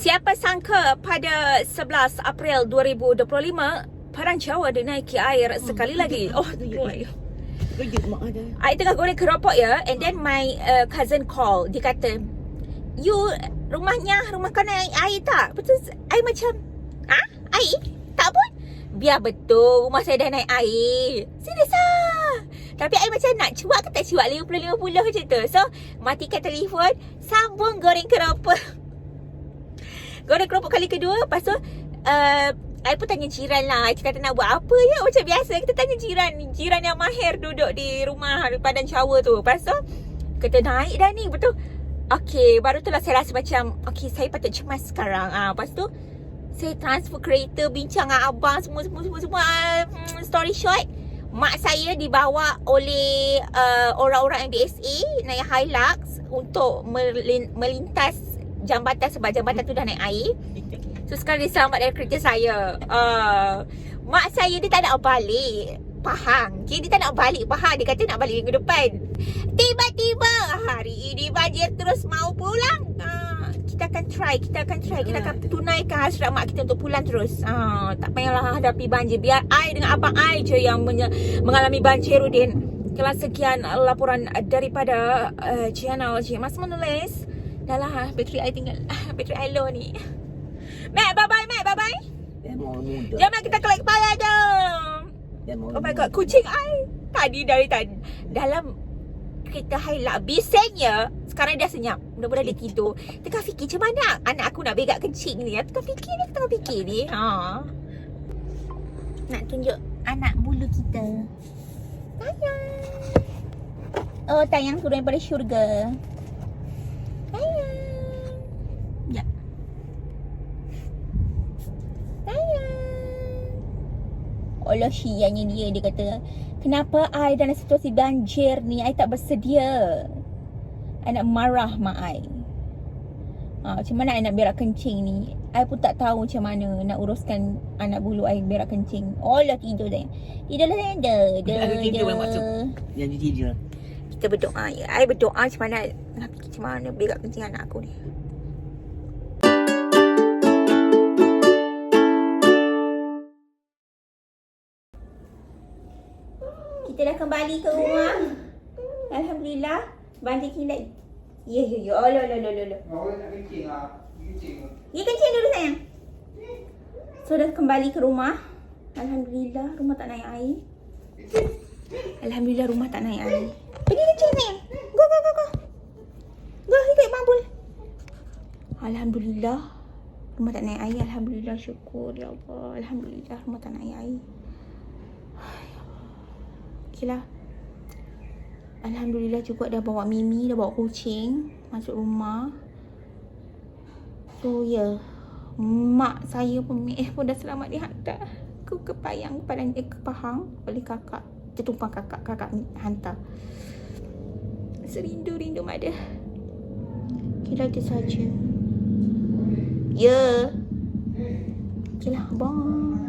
Siapa sangka pada 11 April 2025 Perang Jawa dinaiki air sekali lagi. Oh, boy. Kejut mak ada. I tengah goreng keropok ya and then my uh, cousin call. Dia kata, "You rumahnya rumah kau naik air tak?" Betul I macam, "Ah, air? Tak pun." Biar betul rumah saya dah naik air. Serius ah. Tapi I macam nak cuak ke tak cuak 50-50 macam tu. So, matikan telefon, sambung goreng keropok. goreng keropok kali kedua, lepas tu uh, I pun tanya jiran lah. Cik kata nak buat apa ya? Macam biasa Kita tanya jiran. Jiran yang mahir duduk di rumah di Padan Cawa tu. Lepas tu Kita naik dah ni. Betul. Okay. Baru tu lah saya rasa macam Okay saya patut cemas sekarang. Ah, Lepas tu Saya transfer kereta Bincang dengan abang Semua semua semua, semua. Uh, Story short. Mak saya dibawa oleh uh, Orang-orang MBSA Naik Hilux Untuk melin, melintas Jambatan Sebab jambatan tu dah naik air. So sekarang dia selamat dari kereta saya. Uh, Mak saya dia tak nak balik. Pahang. Okay? Dia tak nak balik. Pahang. Dia kata nak balik minggu depan. Tiba-tiba Hari ini banjir terus mau pulang. Uh, Kita akan try Kita akan try. Kita akan tunaikan hasrat mak kita untuk pulang terus. Uh, Tak payahlah hadapi banjir. Biar I dengan abang I je yang menye- mengalami banjir Udin Kelas sekian laporan daripada uh, channel Cik Mas menulis Dah lah bateri I tinggal Bateri I low ni Mac, bye-bye, Mac, bye-bye. Dia mau muda. Jom Mac, kita collect kepala jom. Oh my god, kucing I. Tadi dari tadi. Dalam kereta highlight bisingnya sekarang dia senyap. Mudah-mudahan dia tidur. Tengah fikir macam mana anak aku nak begak kencing ni. Tengah fikir ni, tengah fikir ni. Ha. Nak tunjuk anak bulu kita. Tayang. Oh, tayang turun daripada syurga. Tayang. Ya. Sayang. Allah sianya dia dia kata Kenapa I dalam situasi banjir ni I tak bersedia? I nak marah mak I. Ha, Macam mana I nak berak kencing ni? I pun tak tahu macam mana Nak uruskan anak bulu I berak kencing. Allah tidur dah Tidur lah sayang Dah Dah dah tidur. Kita berdoa ya I berdoa macam mana Nak macam mana berak kencing anak aku ni Kita dah kembali ke rumah. Alhamdulillah. Banjir kilat. Ya, ya, ya. Allah, Allah, Allah, Allah. Awak nak kencing ah. Kencing. Ya, kencing dulu sayang. So, dah kembali ke rumah. Alhamdulillah, rumah tak naik air. Alhamdulillah, rumah tak naik air. Pergi kencing sayang. Go, go, go, go. Go, ikut bambul. Alhamdulillah. Rumah tak naik air. Alhamdulillah, syukur. Ya Allah. Alhamdulillah, rumah tak naik air. Okay lah. Alhamdulillah juga dah bawa Mimi, dah bawa kucing masuk rumah. So yeah. mak saya pun eh pun dah selamat dihantar ke ke Payang pada eh, ke Pahang oleh kakak. Dia tumpang kakak, kakak ni hantar. Serindu-rindu mada. Kira itu saja. Ya. Yeah. Okay lah, bye.